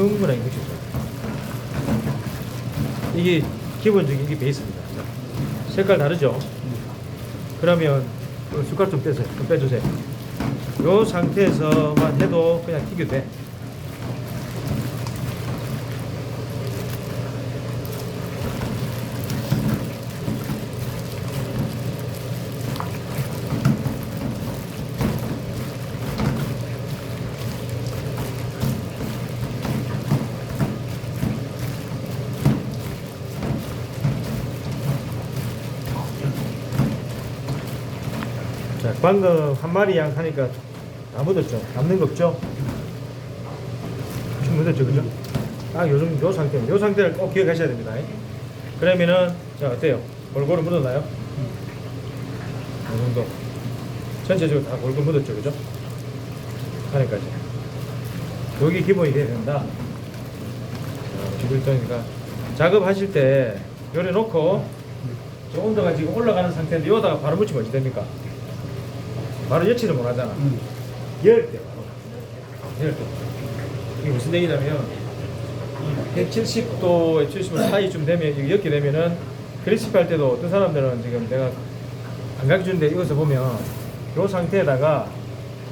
충분하게 묻혀줘요. 이게 기본적인 이게 베이스입니다. 색깔 다르죠? 그러면 그 숟갈 좀 빼세요. 좀 빼주세요. 이 상태에서만 해도 그냥 튀겨도 돼. 자, 방금 한 마리 양 하니까 다 묻었죠? 남는 거 없죠? 좀 묻었죠, 그죠? 딱 요즘 요 상태, 요 상태를 꼭 기억하셔야 됩니다. 그러면은, 자, 어때요? 골고루 묻었나요? 이 정도. 전체적으로 다 골고루 묻었죠, 그죠? 안에까지. 여기 기본이 돼야 된다. 기술도니까 작업하실 때 요래 놓고 저 온도가 지금 올라가는 상태인데 여기다가 바로 묻히면 어찌 됩니까? 바로 여치를 못 하잖아. 열때 바로. 열 때. 이게 무슨 얘기냐면 170도, 70도 사이쯤 되면 이렇게 되면은 크리스피 할 때도 어떤 사람들은 지금 내가 안 가르쳐주는데 이것을 보면 요 상태에다가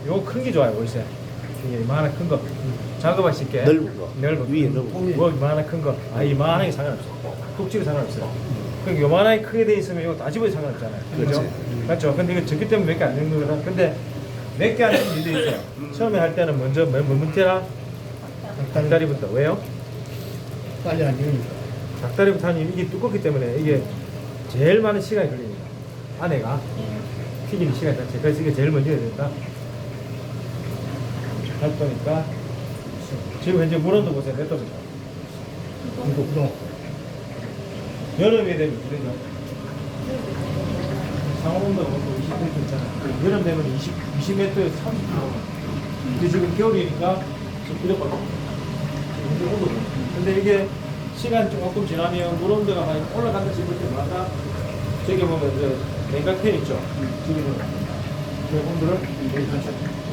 요 큰 게 좋아요, 월세. 이게 이만한 큰 거. 작업하실 게 넓은 거. 넓은 위에 거. 넓은 뭐 이만한 큰 거. 아 이만하게 상관없어. 굵직이 상관없어요. 그러니까 요만하게 크게 돼 있으면 이거 다 집어도 상관없잖아요. 그죠? 맞죠? 근데 이거 적기 때문에 몇 개안 되는 거거든. 근데 몇 개안 되는 일도 있어요. 처음에 할 때는 먼저 뭐, 뭐 문태라 닭다리부터 왜요? 빨리 안 되니까. 닭다리부터 하니 이게 두껍기 때문에 이게 제일 많은 시간이 걸립니다. 안에가 튀기는 시간 자체. 그래서 이게 제일 먼저 해야 된다. 할 거니까 지금 현재 물온도 보세요. 몇 도입니까? 이거 그럼 여름에 되면 그러죠. 상온도가 온도 20도 있잖아. 여름 되면 20, 20m에서 30kg. 근데 지금 겨울이니까 지금. 이제 온도. 근데 이게 시간 조금 지나면 물 온도가 많이 올라간다 싶을 때마다 저기 보면 저 냉각팬 있죠. 지금 그 온도를 내리죠.